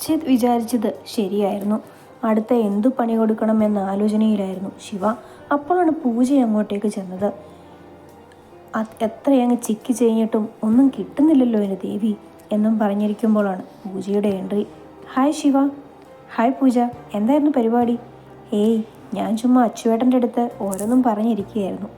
അർച്ചിത് വിചാരിച്ചത് ശരിയായിരുന്നു. അടുത്ത എന്തു പണി കൊടുക്കണമെന്ന ആലോചനയിലായിരുന്നു ശിവ. അപ്പോഴാണ് പൂജ അങ്ങോട്ടേക്ക് ചെന്നത്. എത്രയങ്ങ് ചിക്കി ചെയ്യട്ടും ഒന്നും കിട്ടുന്നില്ലല്ലോ എന്റെ ദേവി എന്നും പറഞ്ഞിരിക്കുമ്പോഴാണ് പൂജയുടെ entry. Hi Shiva. Hi Pooja. എന്തായിരുന്നു പരിപാടി? ഏയ് ഞാൻ ചുമ്മാ അച്ചുവേട്ടന്റെ അടുത്ത് ഓരോന്നും പറഞ്ഞിരിക്കുകയായിരുന്നു.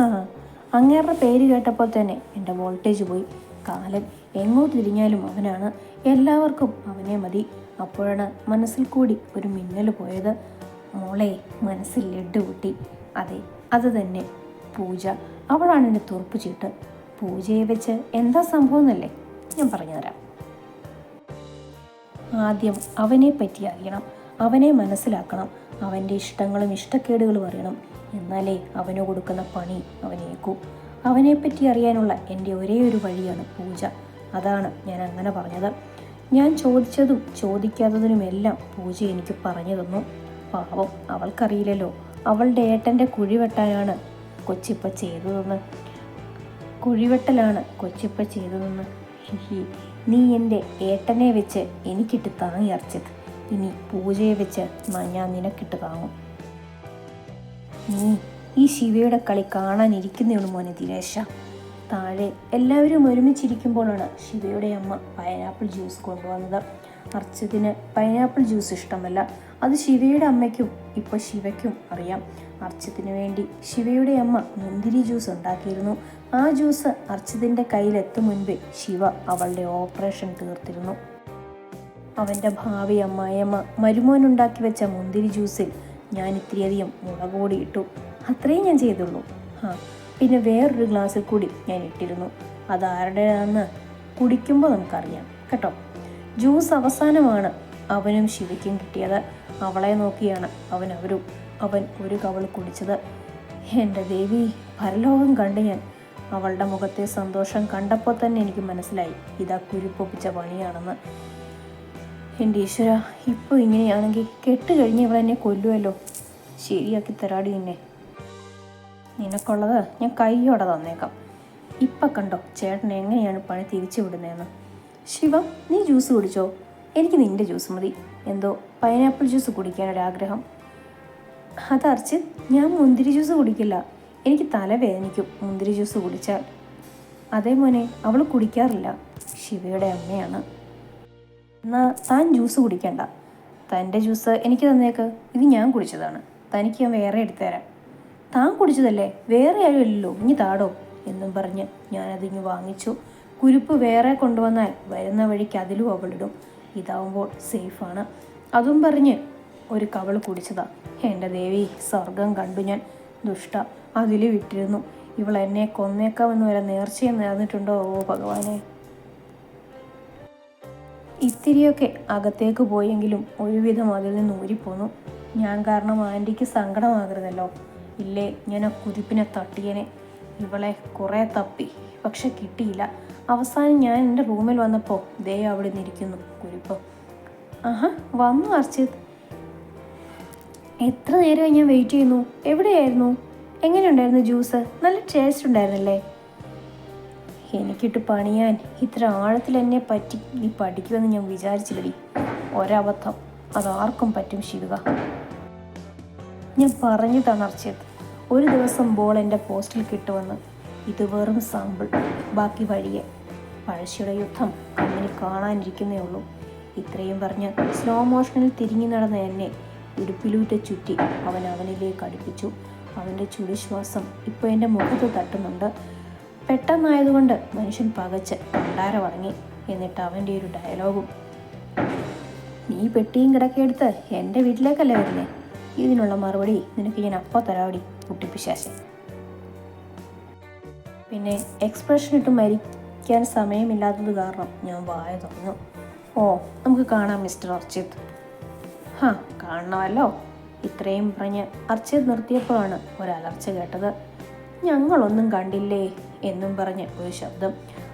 ആ അങ്ങേരുടെ പേര് കേട്ടപ്പോൾ തന്നെ എന്റെ വോൾട്ടേജ് പോയി. കാലൻ എങ്ങോട്ട് തിരിഞ്ഞാലും അവനാണ്. എല്ലാവർക്കും അവനെ മതി. അപ്പോഴാണ് മനസ്സിൽ കൂടി ഒരു മിന്നൽ പോയത്. മോളെ മനസ്സിൽ ലഡ്ഡു കൂട്ടി അതെ അത് തന്നെ. പൂജ. അവളാണ് എന്റെ തുറപ്പ് ചീട്ട്. പൂജയെ വെച്ച് എന്താ സംഭവം എന്നല്ലേ ഞാൻ പറഞ്ഞുതരാം. ആദ്യം അവനെ പറ്റി അറിയണം. അവനെ മനസ്സിലാക്കണം. അവന്റെ ഇഷ്ടങ്ങളും ഇഷ്ടക്കേടുകളും അറിയണം. എന്നാലേ അവന് കൊടുക്കുന്ന പണി അവനേക്കൂ. അവനെപ്പറ്റി അറിയാനുള്ള എന്റെ ഒരേ ഒരു വഴിയാണ് പൂജ. അതാണ് ഞാൻ അങ്ങനെ പറഞ്ഞത്. ഞാൻ ചോദിച്ചതും ചോദിക്കാത്തതിനുമെല്ലാം പൂജ എനിക്ക് പറഞ്ഞു തന്നു. പാവം അവൾക്കറിയില്ലല്ലോ. അവളുടെ ഏട്ടന്റെ കുഴിവെട്ടാനാണ് കൊച്ചിപ്പ ചെയ്തതെന്ന്. കുഴിവെട്ടലാണ് കൊച്ചിപ്പ ചെയ്തതെന്ന്. നീ എന്റെ ഏട്ടനെ വെച്ച് എനിക്കിട്ട് താങ്ങി അറിച്ചത് ഇനി പൂജയെ വെച്ച് ഞാൻ നിനക്കിട്ട് താങ്ങും. നീ ഈ ശിവയുടെ കളി കാണാനിരിക്കുന്നതാണ് മോനെ ദിനേശ. താഴെ എല്ലാവരും ഒരുമിച്ചിരിക്കുമ്പോഴാണ് ശിവയുടെ അമ്മ പൈനാപ്പിൾ ജ്യൂസ് കൊണ്ടുവന്നത്. അർച്ചതിന് പൈനാപ്പിൾ ജ്യൂസ് ഇഷ്ടമല്ല. അത് ശിവയുടെ അമ്മയ്ക്കും ഇപ്പോൾ ശിവയ്ക്കും അറിയാം. അർച്ചത്തിന് വേണ്ടി ശിവയുടെ അമ്മ മുന്തിരി ജ്യൂസ് ഉണ്ടാക്കിയിരുന്നു. ആ ജ്യൂസ് അർച്ചതിന്റെ കയ്യിലെത്തും മുൻപേ ശിവ അവളുടെ ഓപ്പറേഷൻ തീർത്തിരുന്നു. അവന്റെ ഭാവി അമ്മായിയമ്മ മരുമോനുണ്ടാക്കി വെച്ച മുന്തിരി ജ്യൂസിൽ ഞാൻ ഇത്രയധികം മുളക് ഇട്ടു. അത്രയും ഞാൻ ചെയ്തുള്ളൂ. ആ പിന്നെ വേറൊരു ഗ്ലാസ്സിൽ കൂടി ഞാൻ ഇട്ടിരുന്നു. അതാരുടേതാണെന്ന് കുടിക്കുമ്പോൾ നമുക്കറിയാം കേട്ടോ? ജ്യൂസ് അവസാനമാണ് അവനും ശിവയ്ക്കും കിട്ടിയത്. അവളെ നോക്കിയാണ് അവൻ അവരും. അവൻ ഒരു കവൾ കുടിച്ചത്. എന്റെ ദേവി പരലോകം കണ്ട് ഞാൻ. അവളുടെ മുഖത്തെ സന്തോഷം കണ്ടപ്പോൾ തന്നെ എനിക്ക് മനസ്സിലായി ഇതാ കുരുപ്പൊപ്പിച്ച പണിയാണെന്ന്. എന്റെ ഈശ്വര ഇപ്പോൾ ഇങ്ങനെയാണെങ്കിൽ കെട്ട് കഴിഞ്ഞ് ഇവളെന്നെ കൊല്ലുമല്ലോ ശരിയാക്കി തരാടി നിന്നെ. നിനക്കുള്ളത് ഞാൻ കൈയോടെ തന്നേക്കാം. ഇപ്പം കണ്ടോ ചേട്ടൻ എങ്ങനെയാണ് പണി തിരിച്ചു വിടുന്നതെന്ന്? ശിവ നീ ജ്യൂസ് കുടിച്ചോ? എനിക്ക് നിന്റെ ജ്യൂസ് മതി. എന്തോ പൈനാപ്പിൾ ജ്യൂസ് കുടിക്കാനൊരാഗ്രഹം അതർച്ച് ഞാൻ മുന്തിരി ജ്യൂസ് കുടിക്കില്ല. എനിക്ക് തലവേദനിക്കും മുന്തിരി ജ്യൂസ് കുടിച്ചാൽ. അതേ മോനെ അവൾ കുടിക്കാറില്ല. ശിവയുടെ അമ്മയാണ്. എന്നാ താൻ ജ്യൂസ് കുടിക്കണ്ട. തന്റെ ജ്യൂസ് എനിക്ക് തന്നേക്ക്. ഇത് ഞാൻ കുടിച്ചതാണ്. തനിക്ക് ഞാൻ വേറെ എടുത്തു തരാം താൻ കുടിച്ചതല്ലേ? വേറെ ആരും ഇല്ലല്ലോ. ഇനി താടോ? എന്നും പറഞ്ഞ് ഞാനതിങ്ങ് വാങ്ങിച്ചു. കുരുപ്പ് വേറെ കൊണ്ടുവന്നാൽ വരുന്ന വഴിക്ക് അതിലും അവളിടും. ഇതാവുമ്പോൾ സേഫാണ്. അതും പറഞ്ഞ് ഒരു കവൾ കുടിച്ചതാ. എന്റെ ദേവി സ്വർഗം കണ്ടു ഞാൻ. ദുഷ്ട അതിൽ വിട്ടിരുന്നു. ഇവൾ എന്നെ കൊന്നേക്കാമെന്ന് വരെ നേർച്ചയും നേർന്നിട്ടുണ്ടോ ഓ ഭഗവാനെ? ഇത്തിരിയൊക്കെ അകത്തേക്ക് പോയെങ്കിലും ഒരുവിധം അതിൽ നിന്ന് ഊരിപ്പോന്നു. ഞാൻ കാരണം ആന്റിക്ക് സങ്കടമാകരുതല്ലോ. ഇല്ലേ? ഞാൻ ആ കുതിപ്പിനെ തട്ടിയനെ. ഇവളെ കുറേ തപ്പി. പക്ഷെ കിട്ടിയില്ല. അവസാനം ഞാൻ എന്റെ റൂമിൽ വന്നപ്പോൾ ദേ അവിടെ നിന്നിരിക്കുന്നു കുരിപ്പ്. ആഹാ വന്നു അർച്ചിത്. എത്ര നേരമായി ഞാൻ വെയിറ്റ് ചെയ്യുന്നു? എവിടെയായിരുന്നു? എങ്ങനെയുണ്ടായിരുന്നു ജ്യൂസ്? നല്ല ടേസ്റ്റ് ഉണ്ടായിരുന്നല്ലേ? എനിക്കിട്ട് പണിയാൻ ഇത്ര ആഴത്തിൽ എന്നെ പറ്റി നീ പഠിക്കുമെന്ന് ഞാൻ വിചാരിച്ചില്ലടി. ഒരബദ്ധം. അതാർക്കും പറ്റും ശിവക. ഞാൻ പറഞ്ഞിട്ടാണ് അർച്ചത്. ഒരു ദിവസം ബോൾ എന്റെ പോസ്റ്റിൽ കിട്ടുമെന്ന്. ഇത് വെറും സാമ്പിൾ ബാക്കി വഴിയെ. പഴശ്ശിയുടെ യുദ്ധം കണ്ണിന് കാണാനിരിക്കുന്നേ ഉള്ളൂ. ഇത്രയും പറഞ്ഞ് സ്ലോ മോഷനിൽ തിരിഞ്ഞു നടന്ന എന്നെ ഇടുപ്പിലൂറ്റ ചുറ്റി അവൻ അവനിലേക്ക് അടുപ്പിച്ചു. അവന്റെ ചുടുശ്വാസം ഇപ്പോൾ എന്റെ മുഖത്ത് തട്ടുന്നുണ്ട്. പെട്ടെന്നായതുകൊണ്ട് മനുഷ്യൻ പകച്ച് പണ്ടാര വടങ്ങി എന്നിട്ട് അവന്റെ ഒരു ഡയലോഗും നീ പെട്ടിയും കിടക്കെടുത്ത് എന്റെ വീട്ടിലേക്കല്ലേ വരുന്നേ? ഇതിനുള്ള മറുപടി നിനക്ക് ഞാൻ അപ്പോൾ തരാവടി കുട്ടിപ്പിശാശൻ പിന്നെ എക്സ്പ്രഷൻ ഇട്ട് മരിക്കാൻ സമയമില്ലാത്തത് കാരണം ഞാൻ വായ തുറന്നു. ഓ നമുക്ക് കാണാം മിസ്റ്റർ അർച്ചിത്. ഹാ കാണണമല്ലോ. ഇത്രയും പറഞ്ഞ് അർച്ചിത് നിർത്തിയപ്പോഴാണ് ഒരലർച്ച കേട്ടത്. ഞങ്ങളൊന്നും കണ്ടില്ലേ എന്നും പറഞ്ഞ് ഒരു ശബ്ദം.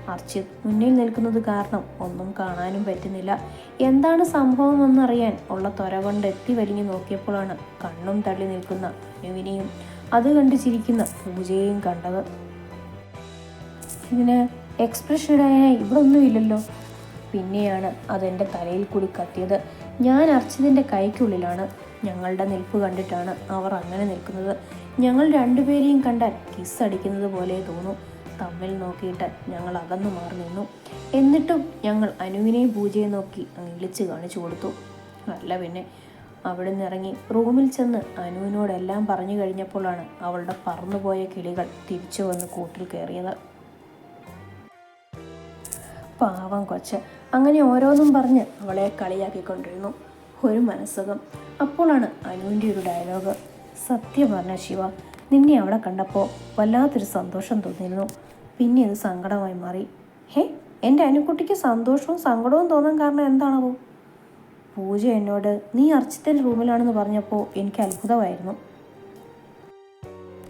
അർച്ചിത് മുന്നിൽ നിൽക്കുന്നത് കാരണം ഒന്നും കാണാനും പറ്റുന്നില്ല. എന്താണ് സംഭവം എന്നറിയാൻ ഉള്ള ത്വര കൊണ്ട് എത്തി വലിഞ്ഞു നോക്കിയപ്പോഴാണ് കണ്ണും തള്ളി നിൽക്കുന്ന അനുവിനെയും അത് കണ്ട് ചിരിക്കുന്ന പൂജയും കണ്ടത്. ഇതിന് എക്സ്പ്രഷൻ ഇവിടെ ഒന്നുമില്ലല്ലോ പിന്നെയാണ് അതെന്റെ തലയിൽ കൂടി കത്തിയത്. ഞാൻ അർച്ചിതിന്റെ കൈക്കുള്ളിലാണ്. ഞങ്ങളുടെ നിൽപ്പ് കണ്ടിട്ടാണ് അവർ അങ്ങനെ നിൽക്കുന്നത്. ഞങ്ങൾ രണ്ടുപേരെയും കണ്ടാൽ കിസ് അടിക്കുന്നത് പോലെ തോന്നും. തമ്മിൽ നോക്കിയിട്ട് ഞങ്ങൾ അകന്നു മാറി നിന്നു. എന്നിട്ടും ഞങ്ങൾ അനുവിനെയും പൂജയെ നോക്കി ഇളിച്ച് കാണിച്ചു കൊടുത്തു. അല്ല പിന്നെ അവിടെ നിന്നിറങ്ങി റൂമിൽ ചെന്ന് അനുവിനോടെല്ലാം പറഞ്ഞു കഴിഞ്ഞപ്പോഴാണ് അവളുടെ പറന്നുപോയ കിളികൾ തിരിച്ചു വന്ന് കൂട്ടിൽ കയറിയത്. പാവം കൊച്ച്. അങ്ങനെ ഓരോന്നും പറഞ്ഞ് അവളെ കളിയാക്കിക്കൊണ്ടിരുന്നു. ഒരു മനസ്സുഖം. അപ്പോഴാണ് അനുവിന്റെ ഒരു ഡയലോഗ്. സത്യം പറഞ്ഞ ശിവ നിന്നെ അവിടെ കണ്ടപ്പോൾ വല്ലാത്തൊരു സന്തോഷം തോന്നിയിരുന്നു. പിന്നെ അത് സങ്കടമായി മാറി. ഹേ എന്റെ അനുക്കുട്ടിക്ക് സന്തോഷവും സങ്കടവും തോന്നാൻ കാരണം എന്താണാവോ? പൂജ എന്നോട് നീ അർച്ചിത്തന്റെ റൂമിലാണെന്ന് പറഞ്ഞപ്പോൾ എനിക്ക് അത്ഭുതമായിരുന്നു.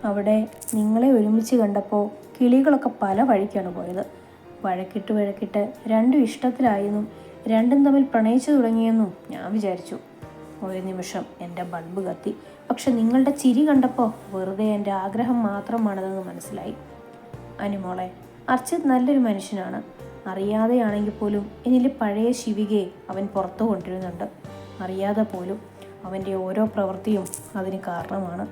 അവിടെ നിങ്ങളെ ഒരുമിച്ച് കണ്ടപ്പോൾ കിളികളൊക്കെ പല വഴിക്കാണ് പോയത്. വഴക്കിട്ട് വഴക്കിട്ട് രണ്ടും ഇഷ്ടത്തിലായെന്നും രണ്ടും തമ്മിൽ പ്രണയിച്ചു തുടങ്ങിയെന്നും ഞാൻ വിചാരിച്ചു. ഒരു നിമിഷം എന്റെ ബൾബ് കത്തി. പക്ഷെ നിങ്ങളുടെ ചിരി കണ്ടപ്പോൾ വെറുതെ എന്റെ ആഗ്രഹം മാത്രമാണതെന്ന് മനസ്സിലായി. അനുമോളെ അർച്ചിത് നല്ലൊരു മനുഷ്യനാണ്. അറിയാതെയാണെങ്കിൽ പോലും എന്നിലെ പഴയ ശിവികയെ അവൻ പുറത്തു കൊണ്ടിരുന്നുണ്ട് അറിയാതെ പോലും അവന്റെ ഓരോ പ്രവൃത്തിയും അതിന് കാരണമാണ്.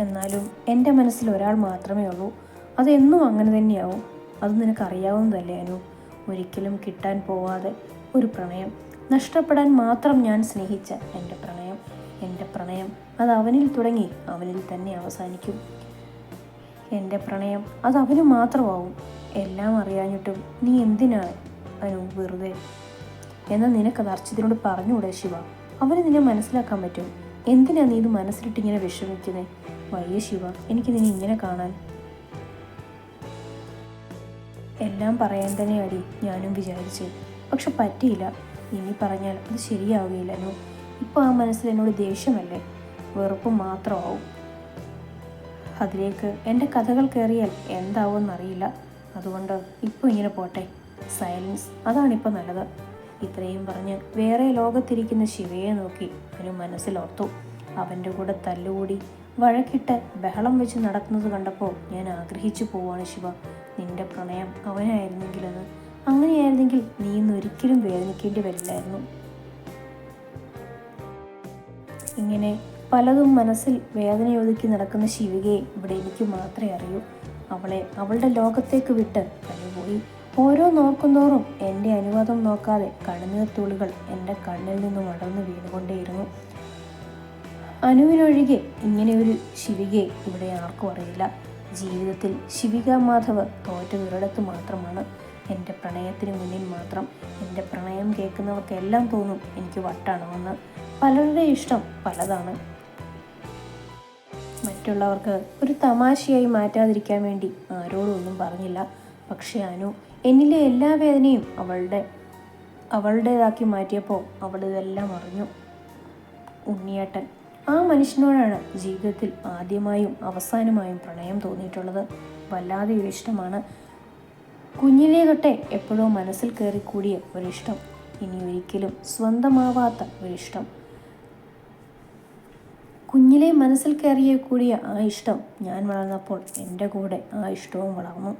എന്നാലും എന്റെ മനസ്സിൽ ഒരാൾ മാത്രമേ ഉള്ളൂ. അതെന്നും അങ്ങനെ തന്നെയാവും. അത് നിനക്കറിയാവുന്നതല്ലേ അനു? ഒരിക്കലും കിട്ടാൻ പോവാതെ ഒരു പ്രണയം. നഷ്ടപ്പെടാൻ മാത്രം ഞാൻ സ്നേഹിച്ച എന്റെ പ്രണയം. എന്റെ പ്രണയം അത് അവനിൽ തുടങ്ങി അവനിൽ തന്നെ അവസാനിക്കും. എന്റെ പ്രണയം അത് അവന് മാത്രമാവും. എല്ലാം അറിയാഞ്ഞിട്ടും നീ എന്തിനാണ് അനു വെറുതെ? എന്നാൽ നിനക്കത് അർച്ചിതിനോട് പറഞ്ഞുകൂടെ ശിവ? അവന് നിന്നെ മനസ്സിലാക്കാൻ പറ്റും. എന്തിനാ നീ ഇത് മനസ്സിലിട്ട് ഇങ്ങനെ വിഷമിക്കുന്നത് വയ്യ ശിവ എനിക്ക് നിന്നെ ഇങ്ങനെ കാണാൻ. എല്ലാം പറയാൻ തന്നെ അടി ഞാനും വിചാരിച്ചു. പക്ഷെ പറ്റിയില്ല. ഇനി പറഞ്ഞാൽ അത് ശരിയാവുകയില്ലല്ലോ ഇപ്പോൾ ആ മനസ്സിൽ എന്നോട് ദേഷ്യമല്ലേ? വെറുപ്പ് മാത്രമാവും. അതിലേക്ക് എന്റെ കഥകൾ കയറിയാൽ എന്താവുമെന്നറിയില്ല. അതുകൊണ്ട് ഇപ്പോൾ ഇങ്ങനെ പോട്ടെ. സൈലൻസ് അതാണിപ്പോൾ നല്ലത്. ഇത്രയും പറഞ്ഞ് വേറെ ലോകത്തിരിക്കുന്ന ശിവയെ നോക്കി അവന് മനസ്സിലോർത്തു. അവന്റെ കൂടെ തല്ലുകൂടി വഴക്കിട്ട് ബഹളം വെച്ച് നടക്കുന്നത് കണ്ടപ്പോൾ ഞാൻ ആഗ്രഹിച്ചു പോവാണ് ശിവ. നിന്റെ പ്രണയം അവനായിരുന്നെങ്കിലെന്ന്. അങ്ങനെയായിരുന്നെങ്കിൽ നീ ഇന്ന് ഒരിക്കലും വേദനിക്കേണ്ടി വരില്ലായിരുന്നു. ഇങ്ങനെ പലതും മനസ്സിൽ വേദനയൊതുക്കി നടക്കുന്ന ശിവികയെ ഇവിടെ എനിക്ക് മാത്രമേ അറിയൂ. അവളെ അവളുടെ ലോകത്തേക്ക് വിട്ട് പോയി ഓരോ നോക്കുന്നോറും എന്റെ അനുവാദം നോക്കാതെ കണ്ണുനീർ തുള്ളികൾ എന്റെ കണ്ണിൽ നിന്നും അടർന്നു വീണുകൊണ്ടേയിരുന്നു. അനുവിനൊഴികെ ഇങ്ങനെയൊരു ശിവികയെ ഇവിടെ ആർക്കും അറിയില്ല. ജീവിതത്തിൽ ശിവിക മാധവ് തോറ്റതൊരിടത്ത് മാത്രമാണ്. എന്റെ പ്രണയത്തിന് മുന്നിൽ മാത്രം. എന്റെ പ്രണയം കേൾക്കുന്നവർക്കെല്ലാം തോന്നും എനിക്ക് വട്ടാണമെന്ന് പലരുടെ ഇഷ്ടം പലതാണ്. മറ്റുള്ളവർക്ക് ഒരു തമാശയായി മാറ്റാതിരിക്കാൻ വേണ്ടി ആരോടും ഒന്നും പറഞ്ഞില്ല. പക്ഷേ അനു എന്നിലെ എല്ലാ വേദനയും അവളുടെ അവളുടേതാക്കി മാറ്റിയപ്പോൾ അവൾ ഇതെല്ലാം അറിഞ്ഞു. ഉണ്ണിയേട്ടൻ ആ മനുഷ്യനോടാണ് ജീവിതത്തിൽ ആദ്യമായും അവസാനമായും പ്രണയം തോന്നിയിട്ടുള്ളത്. വല്ലാതെ ഇഷ്ടമാണ്. കുഞ്ഞിലേ തൊട്ടേ എപ്പോഴോ മനസ്സിൽ കയറി കൂടിയ ഒരിഷ്ടം. ഇനി ഒരിക്കലും സ്വന്തമാവാത്ത ഒരിഷ്ടം. കുഞ്ഞിലെ മനസ്സിൽ കയറിയ കൂടിയ ആ ഇഷ്ടം ഞാൻ വളർന്നപ്പോൾ എന്റെ കൂടെ ആ ഇഷ്ടവും വളർന്നു.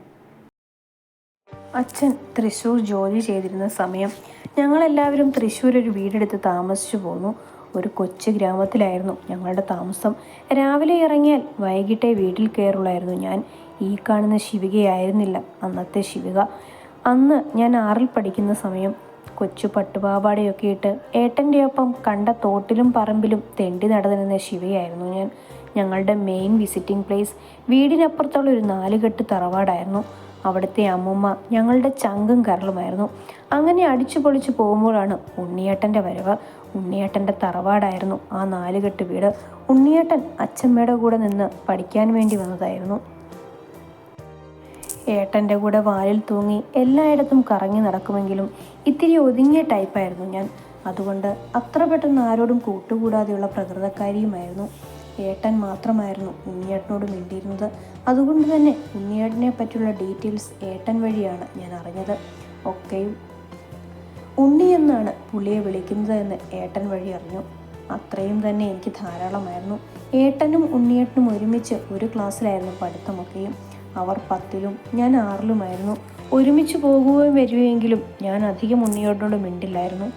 അച്ഛൻ തൃശ്ശൂർ ജോലി ചെയ്തിരുന്ന സമയം ഞങ്ങളെല്ലാവരും തൃശ്ശൂർ ഒരു വീടെടുത്ത് താമസിച്ചു പോന്നു. ഒരു കൊച്ചു ഗ്രാമത്തിലായിരുന്നു ഞങ്ങളുടെ താമസം. രാവിലെ ഇറങ്ങിയാൽ വൈകിട്ടേ വീട്ടിൽ കയറുള്ളായിരുന്നു ഞാൻ. ഈ കാണുന്ന ശിവികയായിരുന്നില്ല അന്നത്തെ ശിവിക. അന്ന് ഞാൻ ആറിൽ പഠിക്കുന്ന സമയം കൊച്ചു പട്ടുപാവാടയൊക്കെ ഇട്ട് ഏട്ടന്റെ ഒപ്പം കണ്ട തോട്ടിലും പറമ്പിലും തെണ്ടി നടന്നിരുന്ന ശിവയായിരുന്നു ഞാൻ. ഞങ്ങളുടെ മെയിൻ വിസിറ്റിംഗ് പ്ലേസ് വീടിനപ്പുറത്തുള്ള ഒരു നാലുകെട്ട് തറവാടായിരുന്നു. അവിടുത്തെ അമ്മുമ്മ ഞങ്ങളുടെ ചങ്കും കരളുമായിരുന്നു. അങ്ങനെ അടിച്ചു പൊളിച്ചു പോകുമ്പോഴാണ് ഉണ്ണിയേട്ടന്റെ വരവ്. ഉണ്ണിയേട്ടന്റെ തറവാടായിരുന്നു ആ നാലുകെട്ട് വീട്. ഉണ്ണിയേട്ടൻ അച്ഛമ്മയുടെ കൂടെ നിന്ന് പഠിക്കാൻ വേണ്ടി വന്നതായിരുന്നു. ഏട്ടന്റെ കൂടെ വാലിൽ തൂങ്ങി എല്ലായിടത്തും കറങ്ങി നടക്കുമെങ്കിലും ഇത്തിരി ഒതുങ്ങിയ ടൈപ്പായിരുന്നു ഞാൻ. അതുകൊണ്ട് അത്ര പെട്ടെന്ന് ആരോടും കൂട്ടുകൂടാതെയുള്ള പ്രകൃതക്കാരിയുമായിരുന്നു. ഏട്ടൻ മാത്രമായിരുന്നു ഉണ്ണിയേട്ടനോട് മിണ്ടിയിരുന്നത്. അതുകൊണ്ട് തന്നെ ഉണ്ണിയേട്ടനെ പറ്റിയുള്ള ഡീറ്റെയിൽസ് ഏട്ടൻ വഴിയാണ് ഞാൻ അറിഞ്ഞത്. ഒക്കെയും ഉണ്ണി എന്നാണ് പുള്ളിയെ വിളിക്കുന്നത് എന്ന് ഏട്ടൻ വഴി അറിഞ്ഞു. അത്രയും തന്നെ എനിക്ക് ധാരാളമായിരുന്നു. ഏട്ടനും ഉണ്ണിയേട്ടനും ഒരുമിച്ച് ഒരു ക്ലാസ്സിലായിരുന്നു പഠിത്തമൊക്കെയും. അവർ പത്തിലും ഞാൻ ആറിലുമായിരുന്നു. ഒരുമിച്ച് പോകുകയും വരികയെങ്കിലും ഞാൻ അധികം ഉണ്ണിയോടിനോട് മിണ്ടില്ലായിരുന്നു.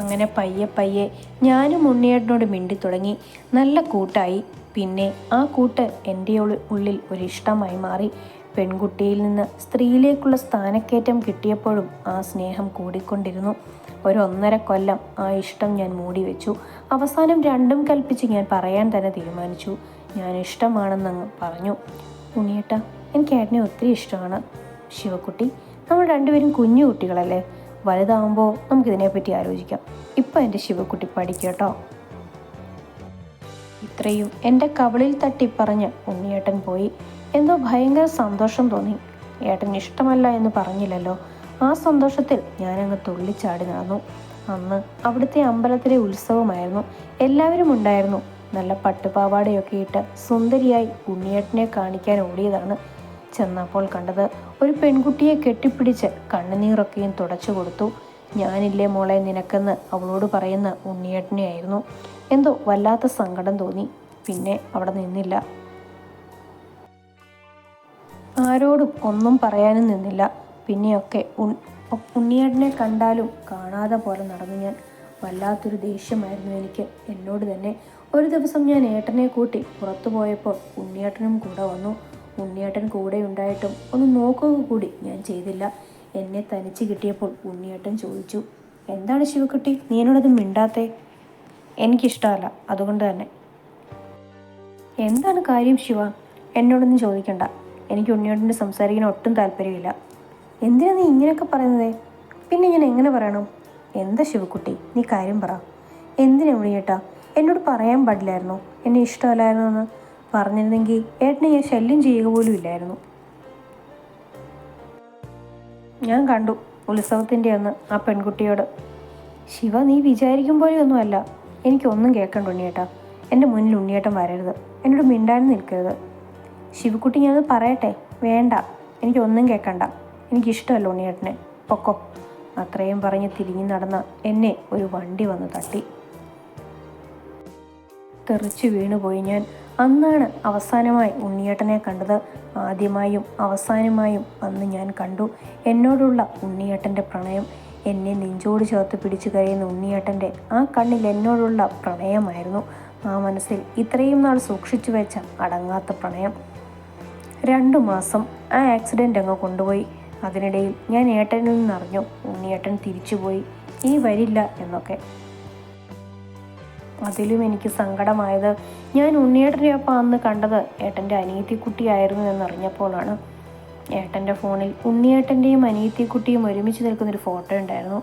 അങ്ങനെ പയ്യെ പയ്യെ ഞാനും ഉണ്ണിയേട്ടനോട് മിണ്ടി തുടങ്ങി. നല്ല കൂട്ടായി. പിന്നെ ആ കൂട്ട് എന്റെ ഉള്ളി- ഉള്ളിൽ ഒരിഷ്ടമായി മാറി. പെൺകുട്ടിയിൽ നിന്ന് സ്ത്രീയിലേക്കുള്ള സ്ഥാനക്കയറ്റം കിട്ടിയപ്പോഴും ആ സ്നേഹം കൂടിക്കൊണ്ടിരുന്നു. ഒരു ഒന്നര കൊല്ലം ആ ഇഷ്ടം ഞാൻ മൂടി വെച്ചു അവസാനം രണ്ടും കൽപ്പിച്ച് ഞാൻ പറയാൻ തന്നെ തീരുമാനിച്ചു. ഞാൻ ഇഷ്ടമാണെന്നങ്ങ് പറഞ്ഞു. ഉണ്ണിയേട്ട എനിക്ക് ഏട്ടനെ ഒത്തിരി ഇഷ്ടമാണ്. ശിവക്കുട്ടി നമ്മൾ രണ്ടുപേരും കുഞ്ഞു കുട്ടികളല്ലേ? വലുതാവുമ്പോൾ നമുക്കിതിനെപ്പറ്റി ആലോചിക്കാം. ഇപ്പം എന്റെ ശിവക്കുട്ടി പഠിക്കട്ടോ ഇത്രയും എന്റെ കവളിൽ തട്ടി പറഞ്ഞ് ഉണ്ണിയേട്ടൻ പോയി. എന്തോ ഭയങ്കര സന്തോഷം തോന്നി. ഏട്ടൻ ഇഷ്ടമല്ല എന്ന് പറഞ്ഞില്ലല്ലോ. ആ സന്തോഷത്തിൽ ഞാനങ്ങ് തുള്ളിച്ചാടി നടന്നു. അന്ന് അവിടുത്തെ അമ്പലത്തിലെ ഉത്സവമായിരുന്നു. എല്ലാവരും ഉണ്ടായിരുന്നു. നല്ല പട്ടുപാവാടയൊക്കെ ഇട്ട് സുന്ദരിയായി ഉണ്ണിയേട്ടനെ കാണിക്കാൻ ഓടിയതാണ് ചെന്നപ്പോൾ കണ്ടത്. ഒരു പെൺകുട്ടിയെ കെട്ടിപ്പിടിച്ച് കണ്ണുനീറൊക്കെയും തുടച്ചു കൊടുത്തു. ഞാനില്ലേ മോളെ നിനക്കെന്ന് അവളോട് പറയുന്ന ഉണ്ണിയേട്ടനെയായിരുന്നു. എന്തോ വല്ലാത്ത സങ്കടം തോന്നി. പിന്നെ അവിടെ നിന്നില്ല. ആരോടും ഒന്നും പറയാനും നിന്നില്ല. പിന്നെയൊക്കെ ഉണ്ണിയേട്ടനെ കണ്ടാലും കാണാതെ പോലെ നടന്നു ഞാൻ. വല്ലാത്തൊരു ദേഷ്യമായിരുന്നു എനിക്ക്. എന്നോട് തന്നെ ഒരു ദിവസം ഞാൻ ഏട്ടനെ കൂട്ടി പുറത്തു പോയപ്പോൾ ഉണ്ണിയേട്ടനും കൂടെ വന്നു. ഉണ്ണിയേട്ടൻ കൂടെ ഉണ്ടായിട്ടും ഒന്ന് നോക്കുക കൂടി ഞാൻ ചെയ്തില്ല. എന്നെ തനിച്ച് കിട്ടിയപ്പോൾ ഉണ്ണിയേട്ടൻ ചോദിച്ചു എന്താണ് ശിവക്കുട്ടി? നീ എന്നോടത് മിണ്ടാത്തേ? എനിക്കിഷ്ടമല്ല അതുകൊണ്ട് തന്നെ. എന്താണ് കാര്യം ശിവ? എന്നോടൊന്നും ചോദിക്കണ്ട. എനിക്ക് ഉണ്ണിയോട്ടിന്റെ സംസാരിക്കാൻ ഒട്ടും താല്പര്യമില്ല. എന്തിനാ നീ ഇങ്ങനെയൊക്കെ പറയുന്നതേ? പിന്നെ ഞാൻ എങ്ങനെ പറയണം? എന്താ ശിവക്കുട്ടി? നീ കാര്യം പറ. എന്തിനാ ഉണ്ണിയേട്ടാ? എന്നോട് പറയാൻ പാടില്ലായിരുന്നു. എന്നെ ഇഷ്ടമല്ലായിരുന്നു എന്ന് പറഞ്ഞിരുന്നെങ്കിൽ ഏട്ടനെ ഞാൻ ശല്യം ചെയ്യുക പോലും ഇല്ലായിരുന്നു. ഞാൻ കണ്ടു ഉത്സവത്തിന്റെ അന്ന് ആ പെൺകുട്ടിയോട് ശിവ നീ വിചാരിക്കും പോലെയൊന്നുമല്ല എനിക്കൊന്നും കേൾക്കണ്ട ഉണ്ണിയേട്ടാ. എന്റെ മുന്നിൽ ഉണ്ണിയേട്ടൻ വരരുത്. എന്നോട് മിണ്ടാനും നിൽക്കരുത്. ശിവക്കുട്ടി ഞാനത് പറയട്ടെ? വേണ്ട. എനിക്കൊന്നും കേൾക്കണ്ട. എനിക്കിഷ്ടമല്ല ഉണ്ണിയേട്ടനെ. പൊക്കോ. അത്രയും പറഞ്ഞ് തിരിഞ്ഞു നടന്ന എന്നെ ഒരു വണ്ടി വന്ന് തട്ടി. തെറിച്ചു വീണുപോയി ഞാൻ. അന്നാണ് അവസാനമായി ഉണ്ണിയേട്ടനെ കണ്ടത്. ആദ്യമായും അവസാനമായും അന്ന് ഞാൻ കണ്ടു. എന്നോടുള്ള ഉണ്ണിയേട്ടന്റെ പ്രണയം. എന്നെ നെഞ്ചോട് ചേർത്ത് പിടിച്ചു കഴിയുന്ന ഉണ്ണിയേട്ടന്റെ ആ കണ്ണിൽ എന്നോടുള്ള പ്രണയമായിരുന്നു. ആ മനസ്സിൽ ഇത്രയും നാൾ സൂക്ഷിച്ചു വെച്ച അടങ്ങാത്ത പ്രണയം. രണ്ടു മാസം ആ ആക്സിഡന്റ് അങ്ങ് കൊണ്ടുപോയി. അതിനിടയിൽ ഞാൻ ഏട്ടനിൽ നിന്നറിഞ്ഞു ഉണ്ണിയേട്ടൻ തിരിച്ചുപോയി. ഇനി വരില്ല എന്നൊക്കെ. അതിലും എനിക്ക് സങ്കടമായത്. ഞാൻ ഉണ്ണിയേട്ടനെയൊപ്പം അന്ന് കണ്ടത് ഏട്ടന്റെ അനിയത്തിക്കുട്ടിയായിരുന്നു എന്നറിഞ്ഞപ്പോഴാണ്. ഏട്ടന്റെ ഫോണിൽ ഉണ്ണിയേട്ടന്റെയും അനിയത്തിക്കുട്ടിയും ഒരുമിച്ച് നിൽക്കുന്നൊരു ഫോട്ടോ ഉണ്ടായിരുന്നു.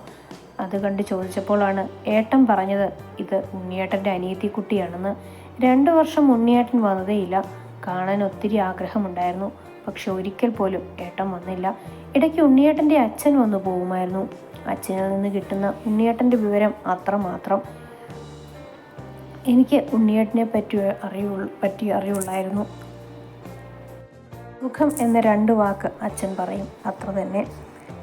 അത് കണ്ട് ചോദിച്ചപ്പോഴാണ് ഏട്ടൻ പറഞ്ഞത് ഇത് ഉണ്ണിയേട്ടന്റെ അനിയത്തിക്കുട്ടിയാണെന്ന് രണ്ട് വർഷം ഉണ്ണിയേട്ടൻ വന്നതേയില്ല കാണാൻ ഒത്തിരി ആഗ്രഹമുണ്ടായിരുന്നു. പക്ഷെ ഒരിക്കൽ പോലും ഏട്ടൻ വന്നില്ല. ഇടയ്ക്ക് ഉണ്ണിയേട്ടന്റെ അച്ഛൻ വന്നു പോകുമായിരുന്നു. അച്ഛനിൽ നിന്ന് കിട്ടുന്ന ഉണ്ണിയേട്ടന്റെ വിവരം അത്രമാത്രം. എനിക്ക് ഉണ്ണിയേട്ടനെ പറ്റി അറിയുള്ളൂ പറ്റി അറിവുള്ളായിരുന്നു. സുഖം എന്ന രണ്ട് വാക്ക് അച്ഛൻ പറയും. അത്ര തന്നെ.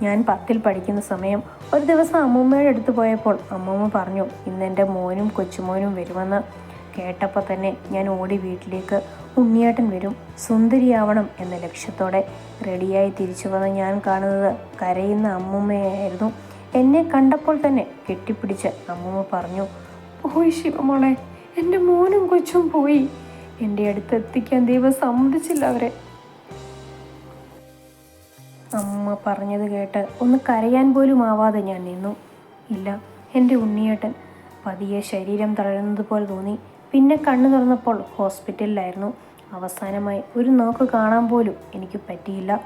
ഞാൻ പത്തിൽ പഠിക്കുന്ന സമയം ഒരു ദിവസം അമ്മൂമ്മയുടെ അടുത്ത് പോയപ്പോൾ അമ്മൂമ്മ പറഞ്ഞു ഇന്ന് എന്റെ മോനും കൊച്ചുമോനും വരുമെന്ന് കേട്ടപ്പോൾ തന്നെ ഞാൻ ഓടി വീട്ടിലേക്ക് ഉണ്ണിയേട്ടൻ വരും. സുന്ദരിയാവണം എന്ന ലക്ഷ്യത്തോടെ റെഡിയായി തിരിച്ചു വന്ന് ഞാൻ കാണുന്നത് കരയുന്ന അമ്മൂമ്മയായിരുന്നു. എന്നെ കണ്ടപ്പോൾ തന്നെ കെട്ടിപ്പിടിച്ച് അമ്മൂമ്മ പറഞ്ഞു പോയി ശിവമോളെ എന്റെ മോനും കൊച്ചും പോയി. എന്റെ അടുത്ത് എത്തിക്കാൻ ദൈവം സമ്മതിച്ചില്ല അവരെ. അമ്മ പറഞ്ഞത് കേട്ട് ഒന്ന് കരയാൻ പോലും ആവാതെ ഞാൻ നിന്നു. ഇല്ല എന്റെ ഉണ്ണിയേട്ടൻ പതിയെ ശരീരം തളരുന്നത് പോലെ തോന്നി. പിന്നെ കണ്ണു തുറന്നപ്പോൾ ഹോസ്പിറ്റലിലായിരുന്നു. അവസാനമായി ഒരു നോക്ക് കാണാൻ പോലും എനിക്ക് പറ്റിയില്ല.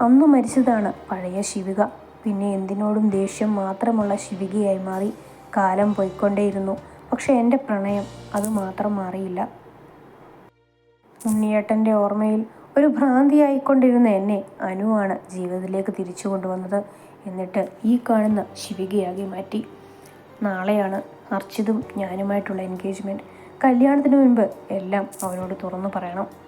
അന്ന് മരിച്ചതാണ് പഴയ ശിവിക. പിന്നെ എന്തിനോടും ദേഷ്യം മാത്രമുള്ള ശിവികയായി മാറി. കാലം പോയിക്കൊണ്ടേയിരുന്നു. പക്ഷെ എന്റെ പ്രണയം അത് മാത്രം മാറിയില്ല. ഉണ്ണിയേട്ടന്റെ ഓർമ്മയിൽ ഒരു ഭ്രാന്തിയായിക്കൊണ്ടിരുന്ന എന്നെ അനുവാണ് ജീവിതത്തിലേക്ക് തിരിച്ചു കൊണ്ടുവന്നത്. എന്നിട്ട് ഈ കാണുന്ന ശിവികയാകി മാറ്റി. നാളെയാണ് അർച്ചിതും ഞാനുമായിട്ടുള്ള എൻഗേജ്മെന്റ്. കല്യാണത്തിന് മുൻപ് എല്ലാം അവനോട് തുറന്നു പറയണം.